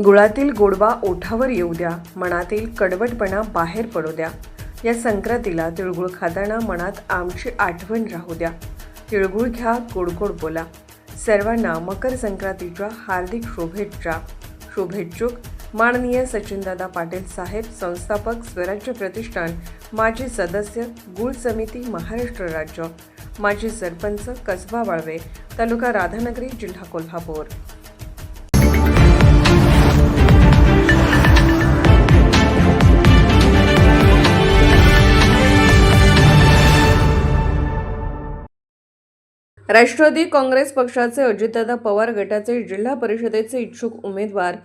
गुळातील गोडवा ओठावर येऊ द्या मनातील कडवटपणा बाहेर पडू द्या. या संक्रांतीला तिळगुळ खाताना मनात आमची आठवण राहू द्या. तिळगुळ घ्या गोडगोड बोला. सर्वांना मकर संक्रांतीच्या हार्दिक शुभेच्छा. शुभेच्छुक माननीय सचिनदादा पाटील साहेब संस्थापक स्वराज्य प्रतिष्ठान माजी सदस्य गुळ समिती महाराष्ट्र राज्य माजी सरपंच कसबा वाळवे तालुका राधानगरी जिल्हा कोल्हापूर. राष्ट्रवादी काँग्रेस पक्षाचे अजितदादा पवार गटाचे जिल्हा परिषदेचे इच्छुक उमेदवार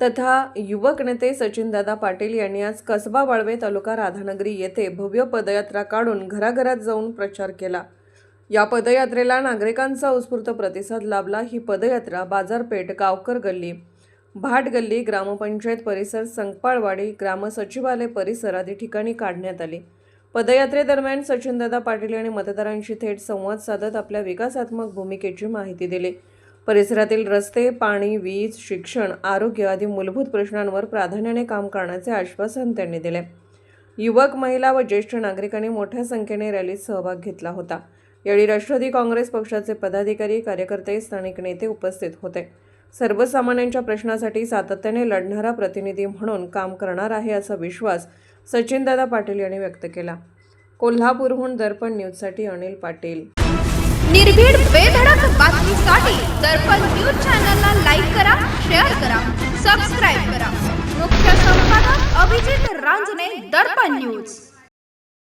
तथा युवक नेते सचिनदादा पाटील यांनी आज कसबा वाळवे तालुका राधानगरी येथे भव्य पदयात्रा काढून घराघरात जाऊन प्रचार केला. या पदयात्रेला नागरिकांचा उत्स्फूर्त प्रतिसाद लाभला. ही पदयात्रा बाजारपेठ गावकर गल्ली भाट गल्ली ग्रामपंचायत परिसर संकपाळवाडी ग्रामसचिवालय परिसर आदी ठिकाणी काढण्यात आली. पदयात्रेदरम्यान सचिनदादा पाटील यांनी मतदारांशी थेट संवाद साधत आपल्या विकासात्मक भूमिकेची माहिती दिली. परिसरातील रस्ते पाणी वीज शिक्षण आरोग्य आदी मूलभूत प्रश्नांवर प्राधान्याने काम करण्याचे आश्वासन त्यांनी दिले. युवक महिला व ज्येष्ठ नागरिकांनी मोठ्या संख्येने रॅलीत सहभाग घेतला होता. यावेळी राष्ट्रवादी काँग्रेस पक्षाचे पदाधिकारी कार्यकर्ते स्थानिक नेते उपस्थित होते. सर्वसामान्यांच्या प्रश्नासाठी सातत्याने लढणारा प्रतिनिधी म्हणून काम करणार आहे असा विश्वास सचिनदादा पाटील यांनी व्यक्त केला. कोल्हापूरहून दर्पण न्यूजसाठी अनिल पाटील. निर्भीड बेधडक बातमीसाठी दर्पण न्यूज चॅनलला लाईक करा शेअर करा सबस्क्राईब करा. मुख्य संपादक अभिजित रांजणे दर्पण न्यूज.